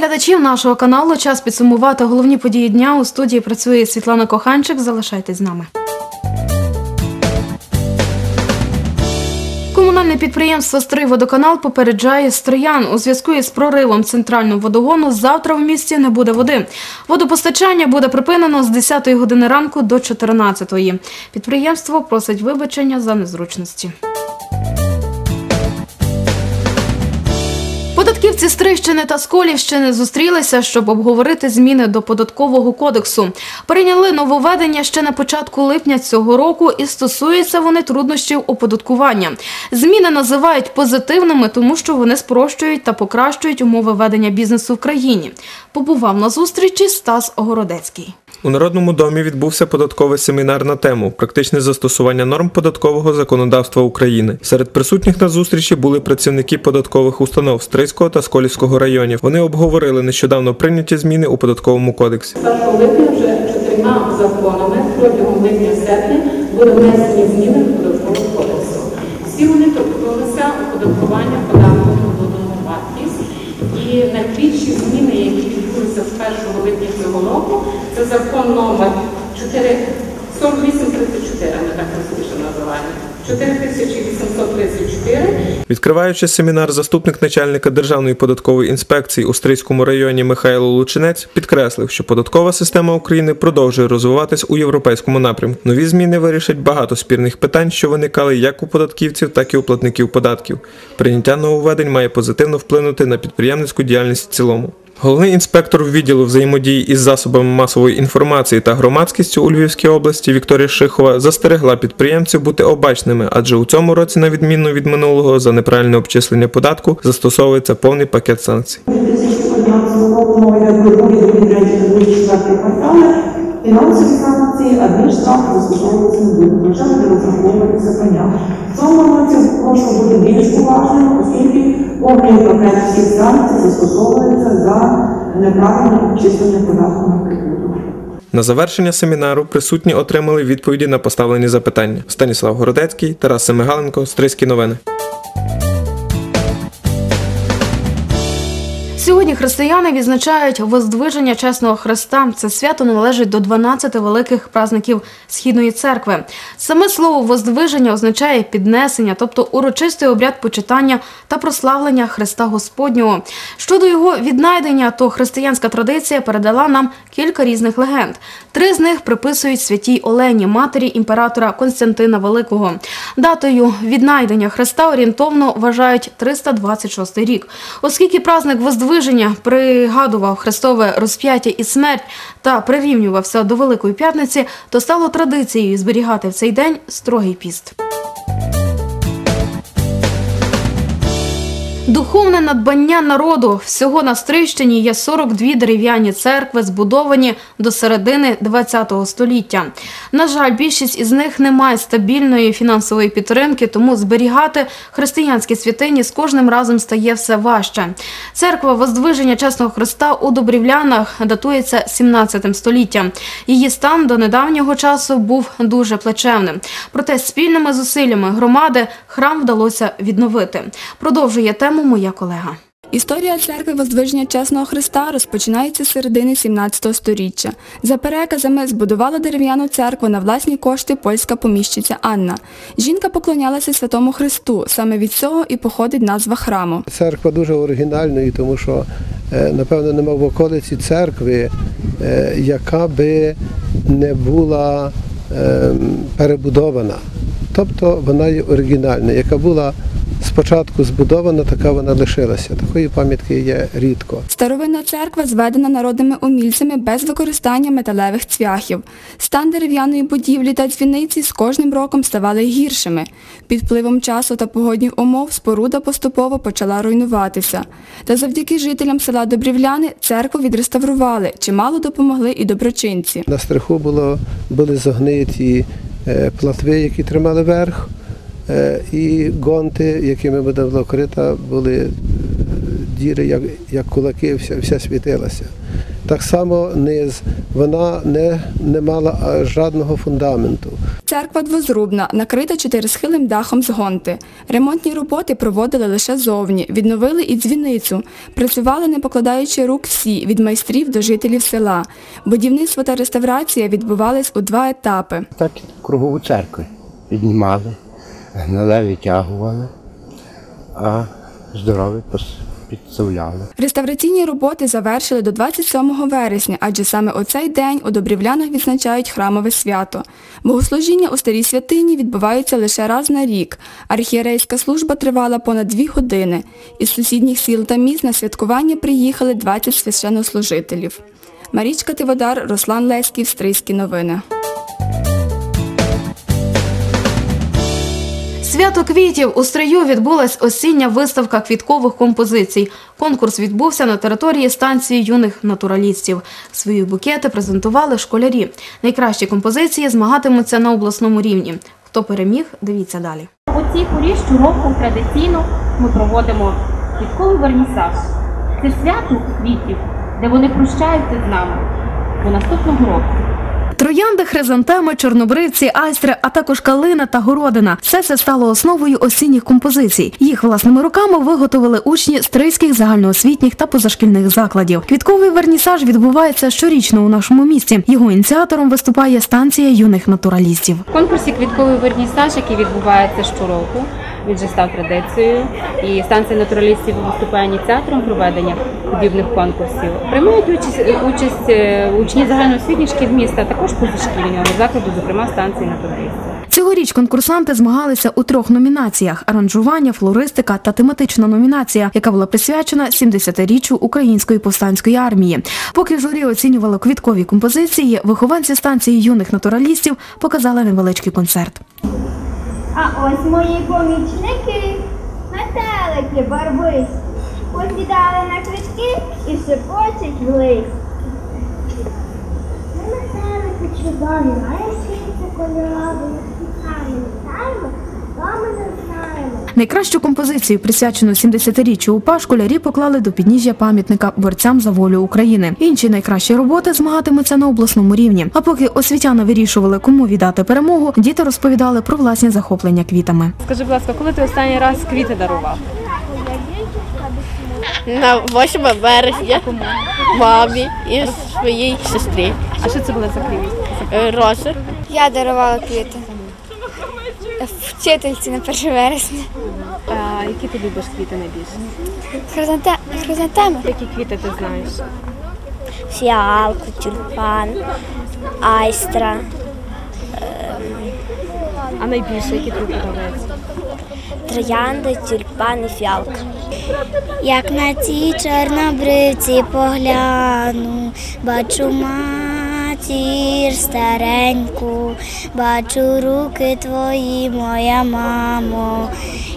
глядачів нашого каналу. Час підсумувати головні події дня. У студії працює Світлана Коханчик. Залишайтесь з нами. Комунальне підприємство «Стрийводоканал» попереджає стриян. У зв'язку із проривом центрального водогону завтра в місті не буде води. Водопостачання буде припинено з 10 години ранку до 14. Підприємство просить вибачення за незручності. Стрищини та Сколівщини зустрілися, щоб обговорити зміни до податкового кодексу. Прийняли нововведення ще на початку липня цього року і стосуються вони труднощів оподаткування. Зміни називають позитивними, тому що вони спрощують та покращують умови ведення бізнесу в країні. Побував на зустрічі Стас Огородецький. У Народному домі відбувся податковий семінар на тему Практичне застосування норм податкового законодавства України. Серед присутніх на зустрічі були працівники податкових установ Стрийського та Сколівського районів. Вони обговорили нещодавно прийняті зміни у податковому кодексі. 1 липня вже чотирма законами протягом липня-серпня були внесені зміни до податкового кодексу. Всі вони торкнулися оподаткування податком на додану вартість. І найбільші зміни, які відбулися з 1 липня цього року, це закон номер 4 4834, ми так розуміємо, називаємо. 4834 Відкриваючи семінар, заступник начальника Державної податкової інспекції у Стрийському районі Михайло Лучинець підкреслив, що податкова система України продовжує розвиватись у європейському напрямку. Нові зміни вирішать багато спірних питань, що виникали як у податківців, так і у платників податків. Прийняття нововведень має позитивно вплинути на підприємницьку діяльність в цілому. Головний інспектор відділу взаємодії із засобами масової інформації та громадськістю у Львівській області Вікторія Шихова застерегла підприємців бути обачними, адже у цьому році, на відміну від минулого, за неправильне обчислення податку застосовується повний пакет санкцій. 2011 року мова йде про другий, другий, третій, другий, четвертий квартали. Фінансові санкції, адмінштраф не будуть. Причому не розраховується коня. В цьому році прошу бути більш уважним, оскільки повний пакет всіх санкцій застосовується за неправильне обчислення податку на прибуток. На завершення семінару присутні отримали відповіді на поставлені запитання. Станіслав Городецький, Тарас Семигаленко, Стрийські новини. Сьогодні християни відзначають воздвиження чесного Христа. Це свято належить до 12 великих праздників Східної церкви. Саме слово воздвиження означає піднесення, тобто урочистий обряд почитання та прославлення Христа Господнього. Щодо його віднайдення, то християнська традиція передала нам кілька різних легенд. Три з них приписують святій Олені, матері імператора Константина Великого. Датою віднайдення Христа орієнтовно вважають 326 рік, оскільки праздник Воздвиження пригадував Христове розп'яття і смерть та прирівнювався до Великої п'ятниці, то стало традицією зберігати в цей день строгий піст. Духовне надбання народу всього на Стрищині є 42 дерев'яні церкви, збудовані до середини ХХ століття. На жаль, більшість із них не має стабільної фінансової підтримки, тому зберігати християнські святині з кожним разом стає все важче. Церква Воздвиження Чесного Христа у Добрівлянах датується 17 століттям. Її стан до недавнього часу був дуже плачевним. Проте спільними зусиллями громади храм вдалося відновити. Продовжує тему моя колега. Історія церкви Воздвиження Чесного Христа розпочинається з середини 17 століття. За переказами збудувала дерев'яну церкву на власні кошти польська поміщиця Анна. Жінка поклонялася Святому Христу. Саме від цього і походить назва храму. Церква дуже оригінальною, тому що, е, напевно, нема в околиці церкви, е, яка би не була е, перебудована. Тобто вона є оригінальна, яка була спочатку збудована, така вона лишилася. Такої пам'ятки є рідко. Старовинна церква зведена народними умільцями без використання металевих цвяхів. Стан дерев'яної будівлі та дзвіниці з кожним роком ставали гіршими. Під впливом часу та погодних умов споруда поступово почала руйнуватися. Та завдяки жителям села Добрівляни церкву відреставрували. Чимало допомогли і доброчинці. На стриху було, були зогниті е, платви, які тримали верх, і гонти, якими була вкрита, були е, діри, як, як кулаки, вся, вся світилася. Так само низ, вона не, не мала жодного фундаменту. Церква двозрубна, накрита чотирисхилим дахом з гонти. Ремонтні роботи проводили лише зовні, відновили і дзвіницю. Працювали, не покладаючи рук всі, від майстрів до жителів села. Будівництво та реставрація відбувались у два етапи. Так кругову церкву піднімали, гниле витягували, а здорові підставляли. Реставраційні роботи завершили до 27 вересня, адже саме у цей день у Добрівлянах відзначають храмове свято. Богослужіння у старій святині відбуваються лише раз на рік. Архієрейська служба тривала понад дві години. Із сусідніх сіл та міст на святкування приїхали 20 священнослужителів. Марічка Тиводар, Руслан Леськів, Стрийські новини. Свято квітів у Стрию відбулась осіння виставка квіткових композицій. Конкурс відбувся на території станції юних натуралістів. Свої букети презентували школярі. Найкращі композиції змагатимуться на обласному рівні. Хто переміг, дивіться далі. У цій порі щороку традиційно ми проводимо квітковий вернісаж. Це свято квітів, де вони прощаються з нами до наступного року. Троянди, хризантеми, чорнобривці, айстри, а також калина та городина. Все це стало основою осінніх композицій. Їх власними руками виготовили учні стрийських загальноосвітніх та позашкільних закладів. Квітковий вернісаж відбувається щорічно у нашому місті. Його ініціатором виступає станція юних натуралістів. В конкурсі квітковий вернісаж, який відбувається щороку, він вже став традицією. І станція натуралістів виступає ініціатором проведення подібних конкурсів. Приймають участь, участь е, учні загальноосвітніх шкіл міста, а також позашкільного закладу, зокрема станції натуралістів. Цьогоріч конкурсанти змагалися у трьох номінаціях: аранжування, флористика та тематична номінація, яка була присвячена 70-річчю української повстанської армії. Поки журі оцінювало квіткові композиції, вихованці станції юних натуралістів показали невеличкий концерт. А ось мої помічники, метелики барвисті, посідали на квітки і шепочуть в лист. Ми метелики чудові, має світло кольорові, дома не знаємо. Найкращу композицію, присвячену 70-річчю УПА, школярі поклали до підніжжя пам'ятника борцям за волю України. Інші найкращі роботи змагатимуться на обласному рівні. А поки освітяни вирішували, кому віддати перемогу, діти розповідали про власні захоплення квітами. Скажи, будь ласка, коли ти останній раз квіти дарував? На 8 березня мамі і своїй сестрі. А що це були за квіти? Е, Рози. Я дарувала квіти. Вчительці на 1 вересня. А, які ти любиш квіти найбільше? Хризантеми. Які квіти ти знаєш? Фіалку, тюльпан, айстра. А найбільше, які тобі подобаються? Троянди, тюльпан і фіалка. Як на ці чорнобривці погляну, бачу матір стареньку, бачу руки твої, моя мамо,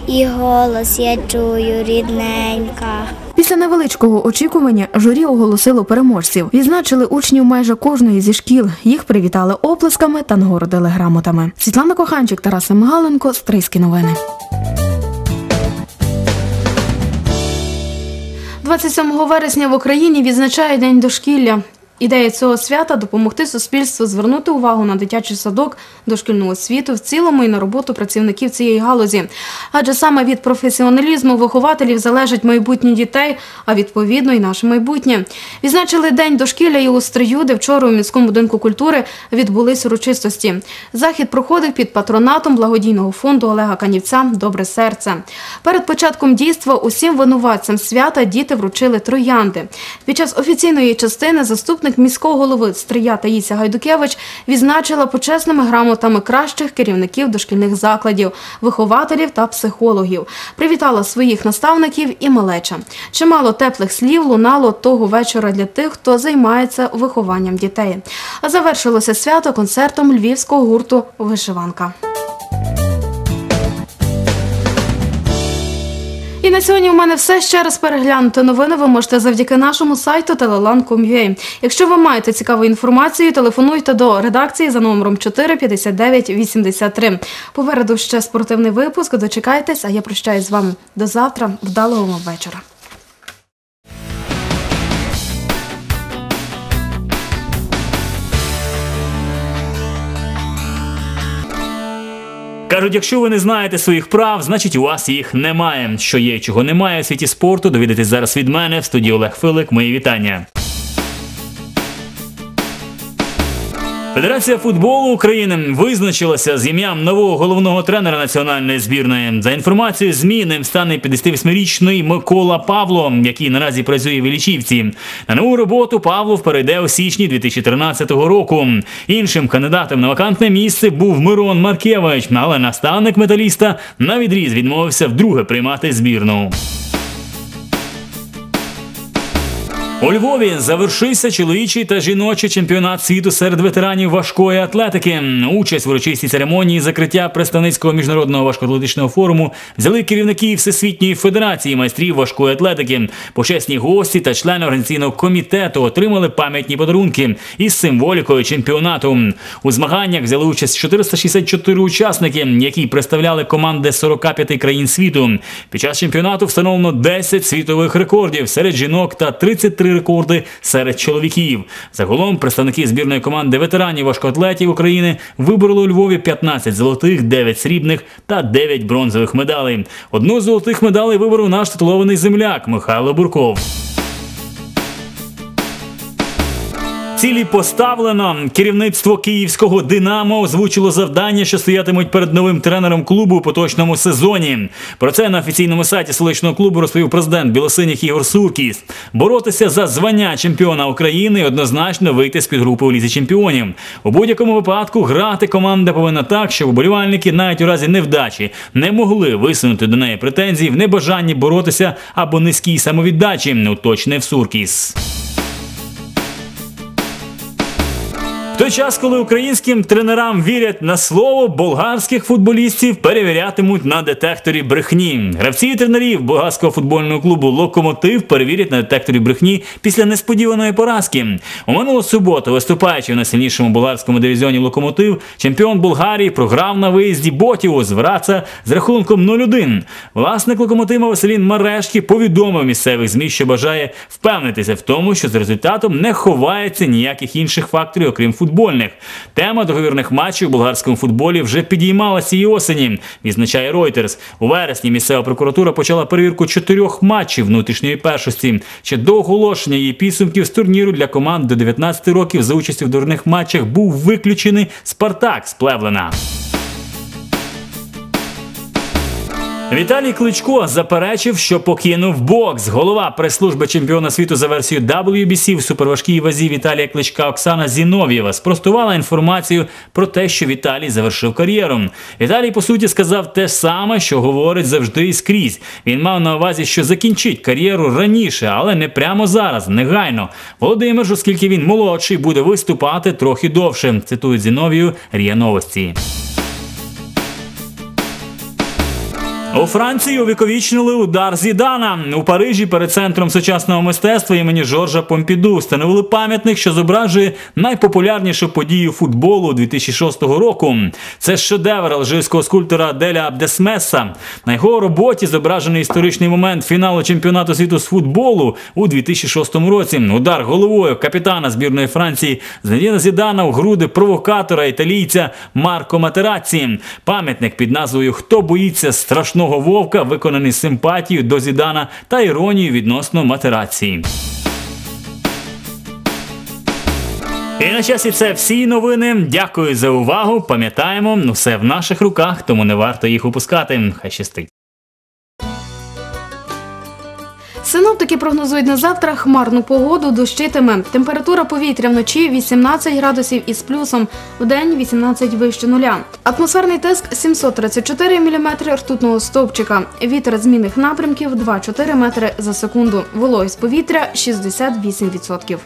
і голос я чую рідненька. Після невеличкого очікування журі оголосило переможців. Відзначили учнів майже кожної зі шкіл. Їх привітали оплесками та нагородили грамотами. Світлана Коханчик, Тарас Семигаленко, Стрийські новини. 27 вересня в Україні відзначає День дошкілля. Ідея цього свята допомогти суспільству звернути увагу на дитячий садок, дошкільну освіту в цілому і на роботу працівників цієї галузі. Адже саме від професіоналізму вихователів залежить майбутнє дітей, а відповідно і наше майбутнє. Відзначили день дошкілля і у де вчора у міському будинку культури відбулись урочистості. Захід проходив під патронатом благодійного фонду Олега Канівця Добре серце. Перед початком дійства усім винуватцям свята діти вручили троянди. Під час офіційної частини заступник міського голови Стрия Таїся Гайдукевич відзначила почесними грамотами кращих керівників дошкільних закладів, вихователів та психологів. Привітала своїх наставників і малеча. Чимало теплих слів лунало того вечора для тих, хто займається вихованням дітей. А завершилося свято концертом львівського гурту Вишиванка. І на сьогодні у мене все ще раз переглянути новини. Ви можете завдяки нашому сайту telelan.com.ua. Якщо ви маєте цікаву інформацію, телефонуйте до редакції за номером 4 59 83. Попереду ще спортивний випуск. Дочекайтесь, а я прощаюсь з вами до завтра. Вдалого вам вечора. Кажуть, якщо ви не знаєте своїх прав, значить у вас їх немає. Що є, чого немає у світі спорту, довідайтесь зараз від мене в студії Олег Филик. Мої вітання. Федерація футболу України визначилася з ім'ям нового головного тренера національної збірної. За інформацією ЗМІ, ним стане 58-річний Микола Павло, який наразі працює в Ілічівці. На нову роботу Павлов перейде у січні 2013 року. Іншим кандидатом на вакантне місце був Мирон Маркевич, але наставник металіста на відріз відмовився вдруге приймати збірну. У Львові завершився чоловічий та жіночий чемпіонат світу серед ветеранів важкої атлетики. Участь в урочистій церемонії закриття представницького міжнародного важкоатлетичного форуму взяли керівники Всесвітньої федерації майстрів важкої атлетики. Почесні гості та члени організаційного комітету отримали пам'ятні подарунки із символікою чемпіонату. У змаганнях взяли участь 464 учасники, які представляли команди 45 країн світу. Під час чемпіонату встановлено 10 світових рекордів серед жінок та 33 рекорди серед чоловіків. Загалом представники збірної команди ветеранів важкоатлетів України вибороли у Львові 15 золотих, 9 срібних та 9 бронзових медалей. Одну з золотих медалей виборов наш титулований земляк Михайло Бурков. Цілі поставлено. Керівництво київського Динамо озвучило завдання, що стоятимуть перед новим тренером клубу у поточному сезоні. Про це на офіційному сайті столичного клубу розповів президент Білосиніх Ігор Суркіс. Боротися за звання чемпіона України і однозначно вийти з підгрупи у лізі чемпіонів. У будь-якому випадку грати команда повинна так, щоб уболівальники навіть у разі невдачі не могли висунути до неї претензій в небажанні боротися або низькій самовіддачі, уточнив Суркіс. В той час, коли українським тренерам вірять на слово, болгарських футболістів перевірятимуть на детекторі брехні. Гравці і тренерів болгарського футбольного клубу Локомотив перевірять на детекторі брехні після несподіваної поразки. У минулу суботу, виступаючи в найсильнішому болгарському дивізіоні Локомотив, чемпіон Болгарії програв на виїзді Ботіву з Враца з рахунком 0-1. Власник локомотива Василін Марешкі повідомив місцевих змі, що бажає впевнитися в тому, що з результатом не ховається ніяких інших факторів, окрім футболу футбольних. Тема договірних матчів у болгарському футболі вже підіймалася цієї осені, відзначає Reuters. У вересні місцева прокуратура почала перевірку чотирьох матчів внутрішньої першості. Ще до оголошення її підсумків з турніру для команд до 19 років за участю в дурних матчах був виключений Спартак з Плевлена. Віталій Кличко заперечив, що покинув бокс. Голова прес-служби чемпіона світу за версією WBC в суперважкій вазі Віталія Кличка Оксана Зінов'єва спростувала інформацію про те, що Віталій завершив кар'єру. Віталій, по суті, сказав те саме, що говорить завжди і скрізь. Він мав на увазі, що закінчить кар'єру раніше, але не прямо зараз, негайно. Володимир, оскільки він молодший, буде виступати трохи довше. Цитують Зіновію Рія Новості. У Франції увіковічнили удар Зідана. У Парижі перед центром сучасного мистецтва імені Жоржа Помпіду встановили пам'ятник, що зображує найпопулярнішу подію футболу 2006 року. Це шедевр алжирського скульптора Деля Абдесмеса. На його роботі зображений історичний момент фіналу чемпіонату світу з футболу у 2006 році. Удар головою капітана збірної Франції Зенедіна Зідана у груди провокатора італійця Марко Матераці. Пам'ятник під назвою Хто боїться страшного вовка виконаний симпатією до Зідана та іронією відносно матерації. І на часі це всі новини. Дякую за увагу. Пам'ятаємо, ну все в наших руках, тому не варто їх упускати. Хай щастить. Синоптики прогнозують на завтра хмарну погоду, дощитиме. Температура повітря вночі 18 градусів із плюсом, в день 18 вище нуля. Атмосферний тиск 734 міліметри ртутного стовпчика. Вітер змінних напрямків 2-4 метри за секунду. Вологість повітря 68%.